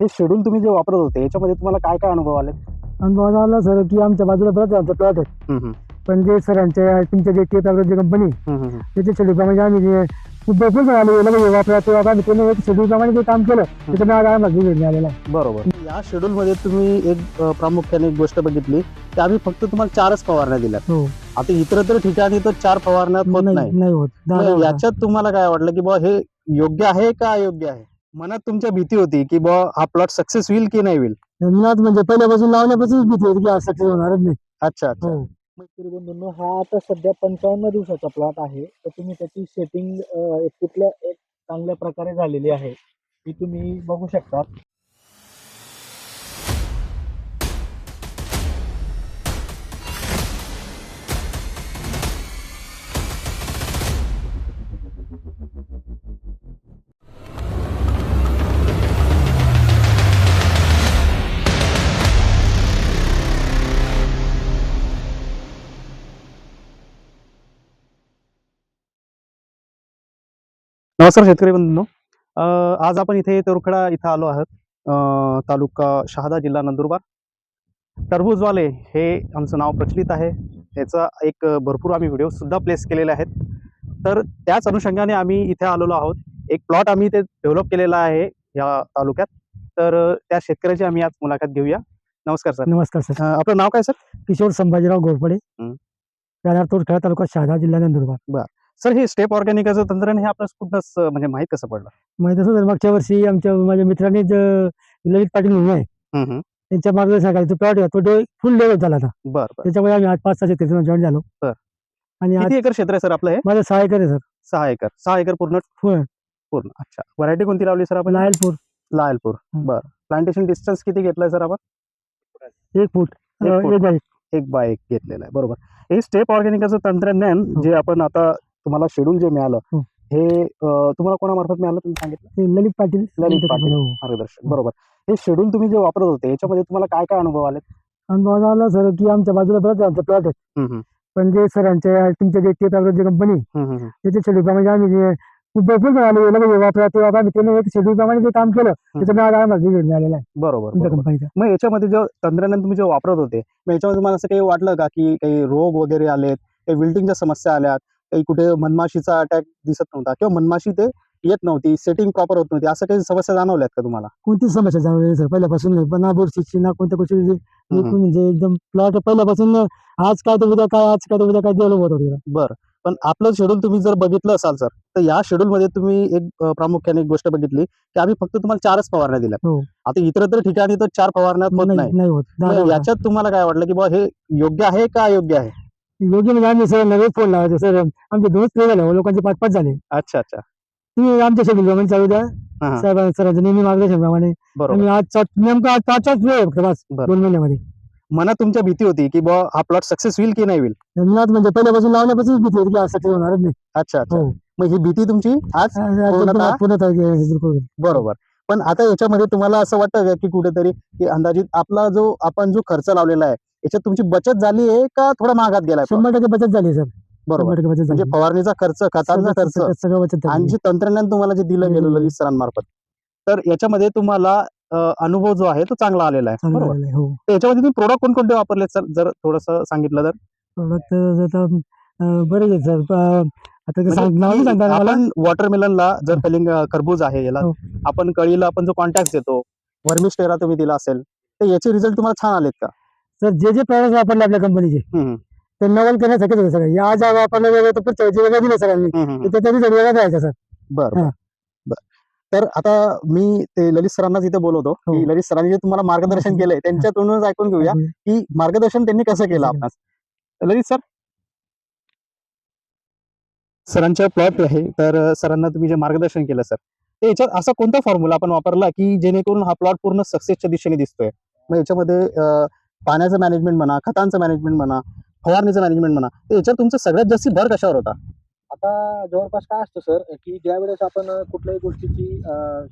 हे शेड्यूल तुम्ही जे वापरत होते याच्यामध्ये तुम्हाला काय काय अनुभव आले? अनुभव आला सर की आमच्या बाजूला परत आमचा प्लॉट आहे पण जे सरांच्या तुमच्या जे टेप जे कंपनी त्याच्या शेड्यूलप्रमाणे आम्ही जे खूप भरपूर जण आले लगेच वापरा ते वापरा आम्ही पूर्ण एक शेड्यूलप्रमाणे जे काम केलं त्याच्यामुळे आज आम्हाला रिझल्ट मिळालेला आहे. बरोबर. या शेड्यूल मध्ये तुम्ही एक प्रामुख्याने एक गोष्ट बघितली की आम्ही फक्त तुम्हाला चारच फवारण्या दिल्या हो. आता इतरत्र ठिकाणी तर चार फवारण्यात होत नाही नाही. होत. याच्यात तुम्हाला काय वाटलं की बा हे योग्य आहे का अयोग्य आहे? मनात तुमच्या भीती होती की बा हा प्लॉट सक्सेस होईल की नाही होईल? मुळात म्हणजे पहिल्यापासून लावण्यापासूनच भीती होती की सक्सेस होणारच नाही. अच्छा अच्छा. हो. शेतकरी बंधूंनो हा आता सध्या पंचावन्न दिवसाचा प्लॉट आहे. तर तुम्ही त्याची सेटिंग कुठल्या एक चांगल्या प्रकारे झालेली आहे. ती तुम्ही बघू शकता नमस्कार शेतकरी बंधूंनो. आज आपण इथे तोरखडा इथं आलो आहोत. तालुका शहादा जिल्हा नंदुरबार. टरबूजवाले हे आमचं नाव प्रचलित आहे. याचा एक भरपूर आम्ही व्हिडिओ सुद्धा प्लेस केलेले आहेत. तर त्याच अनुषंगाने आम्ही इथे आलेलो आहोत. एक प्लॉट आम्ही इथे डेव्हलप केलेला आहे या तालुक्यात. तर त्या शेतकऱ्याची आम्ही आज मुलाखत घेऊया. नमस्कार सर. नमस्कार सर. आपलं नाव काय सर? किशोर संभाजीराव घोरपडे हं. राहणार तोरखेडा तालुका शहादा जिल्हा नंदुरबार. सर हे स्टेप ऑर्गॅनिकाचं तंत्रज्ञान हे आपलं कुठंच अं, म्हणजे माहीत कसं पडलं? तसं तर मागच्या वर्षी आमच्या माझ्या मित्रांनी ज- ललित पाटील म्हणून आहे. हम्म. त्यांच्या मार्गदर्शनाखाली तो प्लॉट तो फुल डेव्हलप झाला होता. बरं बरं. त्याच्यामुळे आम्ही आज पाच सहा शेतकरी जॉईन झालो. बरं. आणि आज किती एकर क्षेत्र आहे सर आपलं हे? माझं सहा एकर आहे सर. सहा एकर. सहा एकर पूर्ण? होय. पूर्ण. अच्छा. व्हरायटी कोणती लावली सर आपण? लायलपूर. लायलपूर. हं. बरं. प्लांटेशन डिस्टन्स किती घेतलाय सर आपण? एक फूट. एक अं, फूट. एक. बाई एक बाय एक घेतलेला आहे. बरोबर. हे स्टेप ऑर्गॅनिकाचं तंत्रज्ञान हो. जे आपण आता तुम्हाला शेड्यूल जे मिळालं हो. हे तुम्हाला कोणामार्फत मिळालं तुम्ही सांगितलं ललित पाटील ललित पाटील. हो. मार्गदर्शन. बरोबर हे शेड्यूल तुम्ही जे वापरत होते याच्यामध्ये तुम्हाला काय काय अनुभव आले अनुभव आला सर की आमच्या बाजूला परत आमचा प्लॉट आहे पण जे सरांच्या तुमच्या जे जे कंपनी. त्याच्या शेड्यूलप्रमाणे आम्ही जे खूप भरपूर लगेच वापरा ते वापरा आम्ही एक शेड्यूलप्रमाणे जे काम केलं त्याच्यामुळे आम्हाला रिझल्ट मिळालेला आहे बरोबर. कंपनीचा मग याच्यामध्ये जे तंत्रज्ञान तुम्ही जे वापरत होते मग याच्यामध्ये तुम्हाला असं काही वाटलं का की काही रोग वगैरे आलेत काही विल्टिंगच्या समस्या आल्यात काही कुठे मनमाशीचा अटॅक दिसत नव्हता किंवा मनमाशी ते येत नव्हती सेटिंग प्रॉपर होत नव्हती. असं काही समस्या जाणवल्यात का तुम्हाला? कोणतीच समस्या जाणवली सर पहिल्यापासून नाही पण ना बुरशीची ना कोणत्या गोष्टीची. एकूण म्हणजे एकदम प्लॉट पहिल्यापासून आज काय तर उद्या काय आज काय तर उद्या काय डेव्हलप होत होतं बरं. पण आपलं शेड्यूल तुम्ही जर बघितलं असाल सर तर या शेड्यूल मध्ये तुम्ही एक प्रामुख्याने एक गोष्ट बघितली की आम्ही फक्त तुम्हाला चारच फवारण्या दिल्या हो. आता इतरत्र ठिकाणी तर चार फवारण्यात होत नाही याच्यात तुम्हाला काय वाटलं की बा हे योग्य आहे का अयोग्य आहे? म्हणजे आम्ही सर नवे फोन लावायचो. सर आमचे दोनच प्ले झाले. हो, लोकांचे पाच पाच झाले. अच्छा अच्छा. तुम्ही आमच्या शेड्यूल प्रमाणे चालू द्या. हा. साहेब सरांचं नेहमी मार्गदर्शन प्रमाणे बरोबर. आम्ही आज नेमकं आज प्ले बस बरं. दोन महिन्यामध्ये. मनात तुमच्या भीती होती की बा हा प्लॉट सक्सेस होईल की नाही होईल? म्हणजे पहिल्यापासून लावण्यापासूनच भीती होती की आज सक्सेस होणारच नाही. अच्छा अच्छा. हो. मग ही भीती तुमची आज आज- आज पूर्णतः- पूर्णतः बिलकुल. बरोबर. पण आता याच्यामध्ये तुम्हाला असं वाटतं का की कुठेतरी की अंदाजित आपला जो आपण जो खर्च लावलेला आहे याच्यात तुमची बचत झाली आहे का थोडा महागात plot? शंभर टक्के बचत झाली सर. बरोबर. शंभर टक्के बचत म्हणजे झाली फवारणीचा खर्च खतांचा खर्च सगळं- बचत आणि झाली जे तंत्रज्ञान तुम्हाला जे दिलं गेलं हम्म. ललित सरांमार्फत तर याच्यामध्ये तुम्हाला अं, अनुभव जो आहे तो चांगला आलेला आहे. चांगलं बरोबर. हो. तर याच्यामध्ये तुम्ही प्रोडक्ट कोणकोणते वापरले सर? जर थोडस सांगितलं तर. प्रोडक्ट बरेच आहेत सर. आता ते म्हणजे सांग- नाव नाही सांगता येणार मला? आपण वॉटरमेलनला जर कलिंग खरबूज आहे याला हो. आपण कळीला आपण जो कॉन्टॅक्ट देतो वर्मिस्टेरा तुम्ही दिला असेल तर याचे रिझल्ट तुम्हाला छान आलेत का? सर जे जे प्रॉडक्ट वापरले आपल्या कंपनीचे ते नवल करण्यासारखेच होते सगळे. या आज वापरलं वेगळं तर पुढच्या वेळी वेगळं दिलं हम्म. तर त्याचा रिझल्ट वेगळा द्यायचा सर. बर. तर आता मी ते ललित सरांनाच इथे बोलवतो हो. की ललित सरांनी जे तुम्हाला मार्गदर्शन केलंय त्यांच्यातूनच ऐकून घेऊया की मार्गदर्शन त्यांनी कसं केलं? आपणास. ललित सर? सरांच्या प्लॉट आहे तर सरांना तुम्ही जे मार्गदर्शन केलं सर. ते याच्यात असा कोणता फॉर्म्युला आपण वापरला की जेणेकरून हा प्लॉट पूर्ण सक्सेसच्या दिशेने दिसतोय? मग याच्यामध्ये पाण्याचं मॅनेजमेंट म्हणा खतांचं मॅनेजमेंट म्हणा फवारणीचं मॅनेजमेंट म्हणा तर याच्यात तुमचं सगळ्यात जास्त भर कशावर होता? आता जवळपास काय असतं सर की ज्यावेळेस आपण अ, कुठल्याही गोष्टीची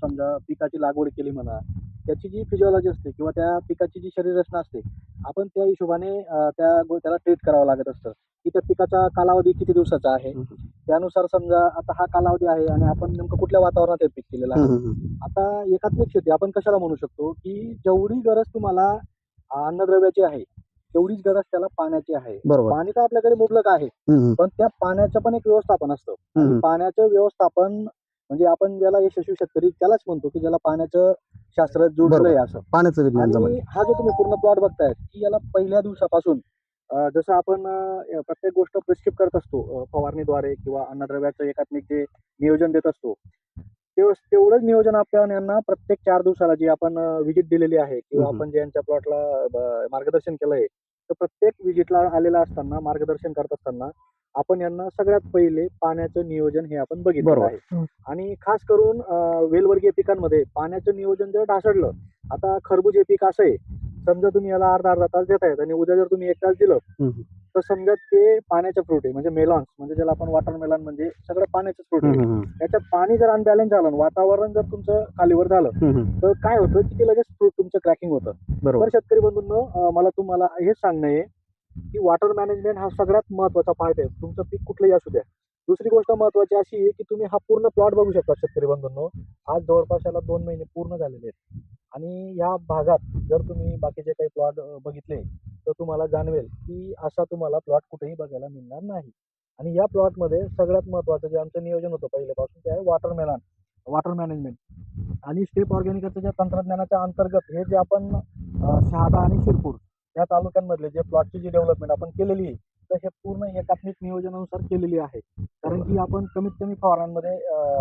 समजा पिकाची लागवड केली म्हणा त्याची जी फिजिओलॉजी असते किंवा त्या पिकाची जी शरीर रचना असते आपण त्या हिशोबाने त्या त्याला ट्रीट करावं लागत असतं. की त्या पिकाचा कालावधी किती दिवसाचा आहे. त्यानुसार समजा आता हा कालावधी आहे आणि आपण नेमकं कुठल्या वातावरणात हे पीक केलेलं आहे? आता एकात्मिक शेती आपण कशाला म्हणू शकतो की जेवढी गरज तुम्हाला अन्नद्रव्याची आहे. तेवढीच गरज त्याला पाण्याची आहे. बरोबर. पाणी तर आपल्याकडे मुबलक आहे. हम्म, पण त्या पाण्याचं पण एक व्यवस्थापन असतं. हम्म, पाण्याचं व्यवस्थापन म्हणजे आपण ज्याला यशस्वी शेतकरी त्यालाच म्हणतो की ज्याला पाण्याचं शास्त्र जुळलंय असं. पाण्याचं विज्ञान. आणि हा जो तुम्ही पूर्ण प्लॉट बघताय की याला पहिल्या दिवसापासून अं, जसं आपण अं, प्रत्येक गोष्ट प्रिस्क्रिप करत असतो अं, फवारणीद्वारे किंवा अन्नद्रव्याचं एकात्मिक जे नियोजन देत असतो तेवढंच नियोजन आपण यांना प्रत्येक चार दिवसाला जी आपण व्हिजिट दिलेली आहे किंवा. आपण जे यांच्या प्लॉटला मार्गदर्शन केलंय तर प्रत्येक व्हिजिटला आलेला असताना मार्गदर्शन करत असताना आपण यांना सगळ्यात पहिले पाण्याचं नियोजन हे आपण बघितलं. आहे. आणि खास करून वेलवर्गीय पिकांमध्ये पाण्याचं नियोजन जर ढासळलं आता खरबूज हे पीक असं आहे समजा तुम्ही याला अर्धा अर्धा तास देतायत आणि उद्या जर तुम्ही एक तास दिलं. तर समजा ते पाण्याचं फ्रूट आहे म्हणजे मेलॉन्स म्हणजे ज्याला आपण वॉटरमेलॉन म्हणजे सगळं पाण्याचं फ्रूट आहे. त्याच्यात पाणी जर अनबॅलन्स झालं वातावरण जर तुमचं खालीवर झालं. तर काय होतं की ते लगेच फ्रूट तुमचं क्रॅकिंग होतं. बरोबर. शेतकरी बंधूंनो मला तुम्हाला हेच सांगणं आहे की वॉटर मॅनेजमेंट हा सगळ्यात महत्त्वाचा पार्ट आहे. तुमचं पीक कुठलंही असू द्या. दुसरी गोष्ट महत्वाची अशी आहे की तुम्ही हा पूर्ण प्लॉट बघू शकता शेतकरी बंधूंनो. आज जवळपास याला दोन महिने पूर्ण झालेले आहेत. आणि या भागात जर तुम्ही बाकीचे काही प्लॉट बघितले तर तुम्हाला जाणवेल की असा तुम्हाला प्लॉट कुठेही बघायला मिळणार नाही. आणि या प्लॉटमध्ये सगळ्यात महत्वाचं जे आमचं नियोजन होतं पहिल्यापासून ते आहे वॉटर मेलान वॉटर मॅनेजमेंट आणि स्टेप ऑर्गॅनिकच्या ज्या तंत्रज्ञानाच्या अंतर्गत हे जे आपण शहादा आणि शिरपूर या तालुक्यांमधले जे प्लॉटची जी डेव्हलपमेंट आपण केलेली आहे हे पूर्ण एकात्मिक नियोजनानुसार केलेली आहे. कारण की आपण कमीत कमी फवारांमध्ये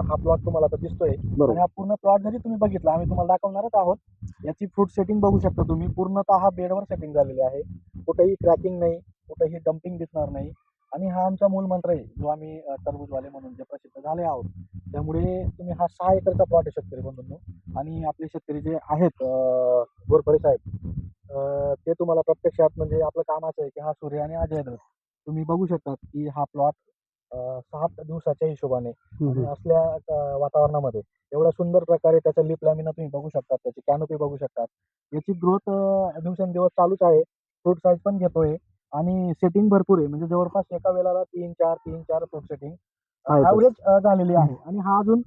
हा प्लॉट तुम्हाला आता दिसतोय. आणि हा पूर्ण प्लॉट जरी तुम्ही बघितला आम्ही तुम्हाला दाखवणारच आहोत. याची फ्रूट सेटिंग बघू शकता तुम्ही. पूर्णतः हा बेडवर सेटिंग झालेली आहे. कुठेही क्रॅकिंग नाही कुठेही डम्पिंग दिसणार नाही. आणि हा आमचा मूल मंत्र आहे जो आम्ही टरबूजवाले म्हणून जे प्रसिद्ध झाले आहोत. त्यामुळे तुम्ही हा सहा एकरचा प्लॉट आहे शेतकरी बंधूंनो. आणि आपले शेतकरी जे आहेत गोरपडे साहेब ते तुम्हाला प्रत्यक्षात म्हणजे आपलं काम असं आहे की हा सूर्य आणि अजय दत्त तुम्ही बघू शकता की हा प्लॉट सहा दिवसाच्या हिशोबाने आणि. असल्या अं, वातावरणामध्ये. एवढ्या सुंदर प्रकारे त्याचा लिप लॅमिना तुम्ही बघू शकता त्याची कॅनोपी बघू शकतात. याची ग्रोथ दिवसेंदिवस चालूच आहे. फ्रूट साईज पण घेतोय आणि सेटिंग भरपूर आहे. म्हणजे जवळपास एका वेळेला तीन चार तीन चार फ्रूट सेटिंग. ऍव्हरेज झालेली आहे. आणि हा अजून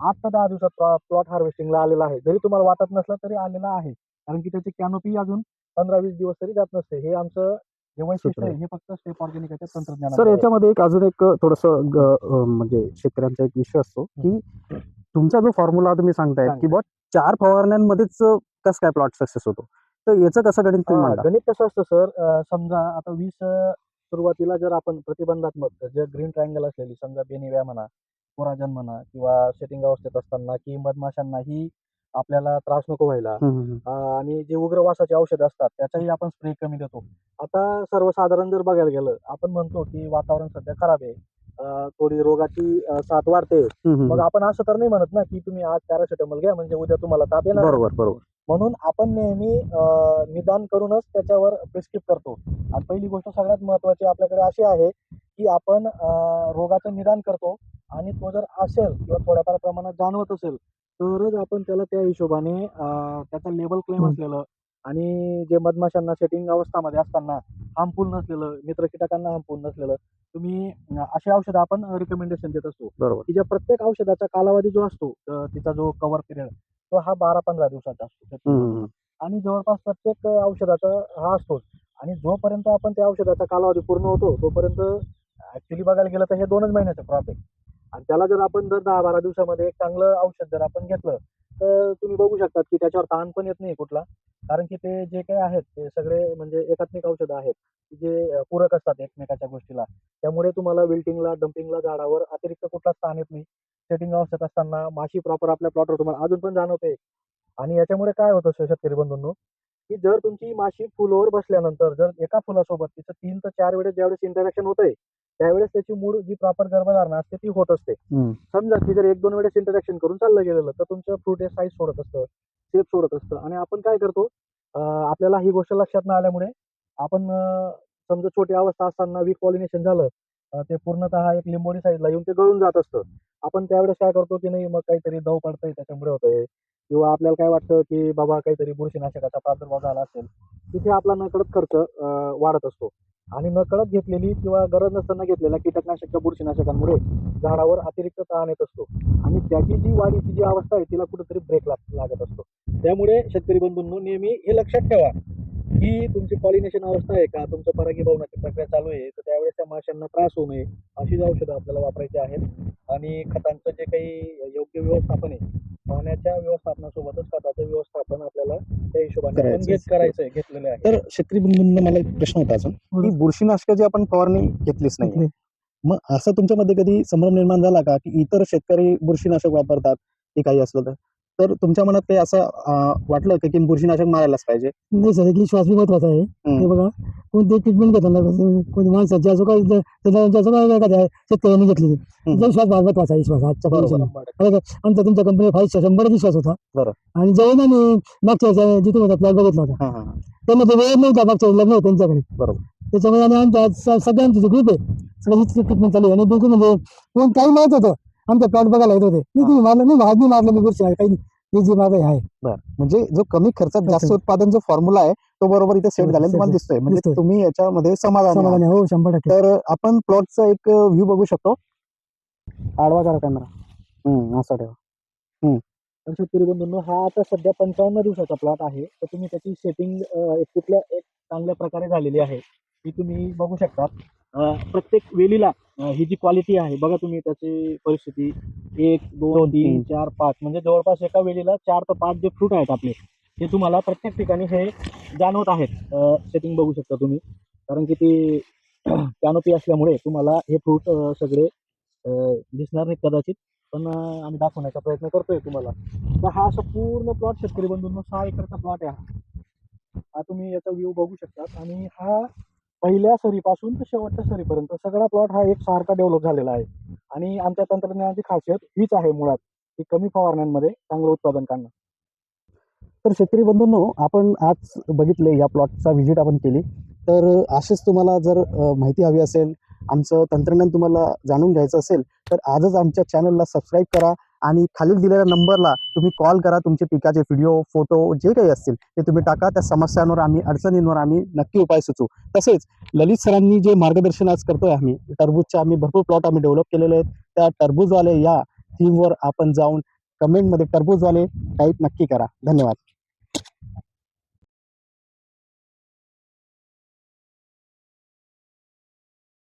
आठ ते दहा दिवसात प्लॉट हार्वेस्टिंगला आलेला आहे. जरी तुम्हाला वाटत नसलं तरी आलेला आहे. कारण की त्याची कॅनोपी अजून पंधरा वीस दिवस तरी जात नसते. हे आमचं जे वैशिष्ट्य सूत्र. आहे हे फक्त स्टेप ऑर्गॅनिकच्या सर. याच्यामध्ये एक अजून एक थोडस म्हणजे शेतकऱ्यांचा एक विषय असतो की तुमचा जो फॉर्म्युला तुम्ही सांगतायत की बुवा चार फवारण्यांमध्येच कस काय प्लॉट सक्सेस होतो? तर याचं कसं गणित तुम्ही हा, गणित कसं असतं सर? समजा आता वीस अं, सुरुवातीला जर आपण प्रतिबंधात्मक जे ग्रीन ट्रायंगल असलेली समजा बेनिव्या म्हणा कोराजन म्हणा किंवा सेटिंग अवस्थेत असताना की मधमाशांनाही आपल्याला त्रास नको व्हायला. अं, आणि जे उग्रवासाचे औषध असतात त्याचाही आपण स्प्रे कमी देतो. आता सर्वसाधारण जर बघायला गेलं आपण म्हणतो की वातावरण सध्या खराब आहे. अं, थोडी रोगाची अं, साथ वाढते. मग आपण असं तर नाही म्हणत ना की तुम्ही आज पॅरासिटामॉल घ्या म्हणजे उद्या तुम्हाला ताप येणार नाही. बरोबर बरोबर. म्हणून आपण नेहमी अं, निदान करूनच त्याच्यावर प्रिस्क्रिप करतो. आणि पहिली गोष्ट सगळ्यात महत्वाची आपल्याकडे अशी आहे की आपण अं, रोगाचं निदान करतो. आणि तो जर असेल किंवा थोड्याफार प्रमाणात जाणवत असेल तरच आपण त्याला त्या हिशोबाने त्याचा लेबल क्लेम. असलेलं आणि जे मधमाशांना सेटिंग अवस्थामध्ये असताना हार्मफुल नसलेलं मित्र कीटकांना हार्मफुल नसलेलं तुम्ही अं, अशी औषधं आपण रिकमेंडेशन देत असतो. बरोबर. की ज्या प्रत्येक औषधाचा कालावधी जो असतो तिचा जो कव्हर पिरियड तो हा बारा पंधरा दिवसाचा असतो. आणि जवळपास प्रत्येक औषधाचा हा असतोच आणि जोपर्यंत आपण त्या औषधाचा कालावधी पूर्ण होतो तोपर्यंत ऍक्च्युली बघायला गेलं तर हे दोनच महिन्याचं क्रॉप आहे. आणि त्याला जर आपण जर दहा बारा दिवसामध्ये एक चांगलं औषध जर आपण घेतलं तर तुम्ही बघू शकतात की त्याच्यावर ताण पण येत नाही कुठला. कारण की ते जे काही आहेत ते सगळे म्हणजे एकात्मिक औषधं आहेत जे पूरक असतात एकमेकाच्या गोष्टीला. त्यामुळे तुम्हाला विल्टिंगला डम्पिंगला झाडावर अतिरिक्त कुठलाच ताण येत नाही. सेटिंग औषध असताना माशी प्रॉपर आपल्या प्लॉटवर तुम्हाला अजून पण जाणवते. आणि याच्यामुळे काय होतं शेतकरी बंधूंनो की जर तुमची माशी फुलावर बसल्यानंतर जर एका फुलासोबत तिचं तीन ते चार वेळेस ज्यावेळेस इंटरॅक्शन होतंय त्यावेळेस त्याची मूळ जी प्रॉपर गर्भधारणा असते ती होत असते. समजा की जर एक दोन वेळेस इंटरॅक्शन करून चाललं गेलेलं तर तुमचं फ्रूट हे साईज सोडत असतं शेप सोडत असतं. आणि आपण काय करतो आपल्याला ही गोष्ट लक्षात न आल्यामुळे आपण समजा छोटी अवस्था असताना वीक पॉलिनेशन झालं ते पूर्णतः एक लिंबोडी साईजला येऊन ते गळून जात असतं. आपण त्यावेळेस काय करतो की नाही मग काहीतरी दव पडतंय त्याच्यामुळे होतंय. किंवा आपल्याला काय वाटतं की बाबा काहीतरी बुरशीनाशकाचा प्रादुर्भाव झाला असेल तिथे आपला नकळत खर्च वाढत असतो. आणि नकळत घेतलेली किंवा गरज नसताना घेतलेल्या कीटकनाशक बुरशीनाशकांमुळे झाडावर अतिरिक्त ताण येत असतो. आणि त्याची जी वाढीची जी अवस्था आहे तिला कुठेतरी ब्रेक लाग लागत असतो. त्यामुळे शेतकरी बंधूंनो नेहमी हे लक्षात ठेवा की तुमची पॉलिनेशन अवस्था आहे का? तुमचं परागीभवनाची प्रक्रिया चालू आहे तर त्यावेळेस त्या माशांना त्रास होऊ नये अशीच औषधं आपल्याला वापरायची आहेत. आणि खतांचं जे काही योग्य व्यवस्थापन आहे पाण्याच्या व्यवस्थापनासोबतच खताचं व्यवस्थापन आपल्याला त्या हिशोबाने करायचं. घेत घेतलेलं आहे. तर शेतकरी बंधूंना मला एक प्रश्न होता अजून. की बुरशीनाशकाची आपण फवारणी घेतलीच नाही मग असं तुमच्यामध्ये कधी संभ्रम निर्माण झाला का? की इतर शेतकरी बुरशीनाशक वापरतात की काही असलं तर? तर तुमच्या मनात काही असं अं, वाटलं का की बुरशीनाशक मारायलाच पाहिजे नाही सर की श्वास बी महत्त्वाचा आहे हे बघा कोणते ट्रीटमेंट घेताना कसं कोणी माणसाची असं काय जनावरांची असं काय काय आहे, शेतकऱ्यांनी घेतलेली हम्म. जो श्वास भाग महत्त्वाचा आहे श्वास आजच्या बरोबर. मध्ये. आमचा तुमच्या कंपनी फाईव्ह शंभर विश्वास होता बरोबर. आणि जेव्हा ना मी मागच्या वेळेस जिथे होता प्लॉट बघितला होता हां हां हां. त्यामध्ये वेळ नव्हता मागच्या वेळेस लग्न होतं त्यांच्याकडे बरोबर. त्याच्यामुळे आणि आमच्या सगळ्यांची जो ग्रुप आहे सगळ्यांची ट्रीटमेंट चालू आहे आणि बिलकुल म्हणजे कोण काही माहीत होतं आमच्या प्लॉट बघायला येत होते. मी तुम्ही मारलं मी भाग मी मारलं मी गोष्टी काही नाही. हे जी माझं आहे. बरं. म्हणजे जो कमी खर्चात जास्त. उत्पादन जो फॉर्म्युला आहे तो बरोबर इथे सेट झालेला तुम्हाला. दिसतोय. म्हणजे दिसतोय. तुम्ही याच्यामध्ये समाधान समाधान आहे. हो शंभर टक्के. तर आपण प्लॉटचा एक व्ह्यू बघू शकतो. आडवा करा कॅमेरा हम्म असं ठेवा. तर शेतकरी बंधूंनो हा आता सध्या पंचावन्न दिवसाचा प्लॉट आहे. तर तुम्ही त्याची सेटिंग कुठल्या एक चांगल्या प्रकारे झालेली आहे. ही तुम्ही बघू शकता प्रत्येक वेलीला ही जी क्वालिटी आहे बघा तुम्ही त्याची परिस्थिती. एक दोन तीन. चार पाच. म्हणजे जवळपास एका वेलीला चार ते पाच जे फ्रूट आहेत आपले ते तुम्हाला प्रत्येक ठिकाणी हे जाणवत आहेत. सेटिंग बघू शकता तुम्ही. कारण की ते कॅनोपी असल्यामुळे तुम्हाला हे फ्रूट सगळे दिसणार नाहीत कदाचित. पण आम्ही दाखवण्याचा प्रयत्न करतोय तुम्हाला. तर हा असा पूर्ण प्लॉट शेतकरी बंधूंनो सहा एकरचा प्लॉट आहे हा. हा तुम्ही याचा व्ह्यू बघू शकता आणि हा पहिल्या सरीपासून तर शेवटच्या सरीपर्यंत सगळा प्लॉट हा एक सारखा डेव्हलप झालेला आहे. आणि आमच्या तंत्रज्ञानाची खासियत हीच आहे मुळात की कमी फवारण्यांमध्ये चांगलं उत्पादन काढणं. तर शेतकरी बंधूंनो आपण आज बघितले या प्लॉटचा व्हिजिट आपण केली. तर असेच तुम्हाला जर माहिती हवी असेल आमचं तंत्रज्ञान तुम्हाला जाणून घ्यायचं असेल तर आजच आमच्या चॅनलला सबस्क्राईब करा. आणि खालील दिलेल्या नंबरला तुम्ही कॉल करा तुमचे पिकाचे व्हिडिओ फोटो जे काही असतील ते तुम्ही टाका. त्या समस्यांवर आम्ही अडचणींवर आम्ही नक्की उपाय सुचवू. तसेच ललित सरांनी जे मार्गदर्शन आज करतोय आम्ही टरबूजचे आम्ही भरपूर प्लॉट आम्ही डेव्हलप केलेले आहेत. त्या टरबूजवाले या थीमवर आपण जाऊन कमेंटमध्ये टरबूजवाले टाईप नक्की करा. धन्यवाद.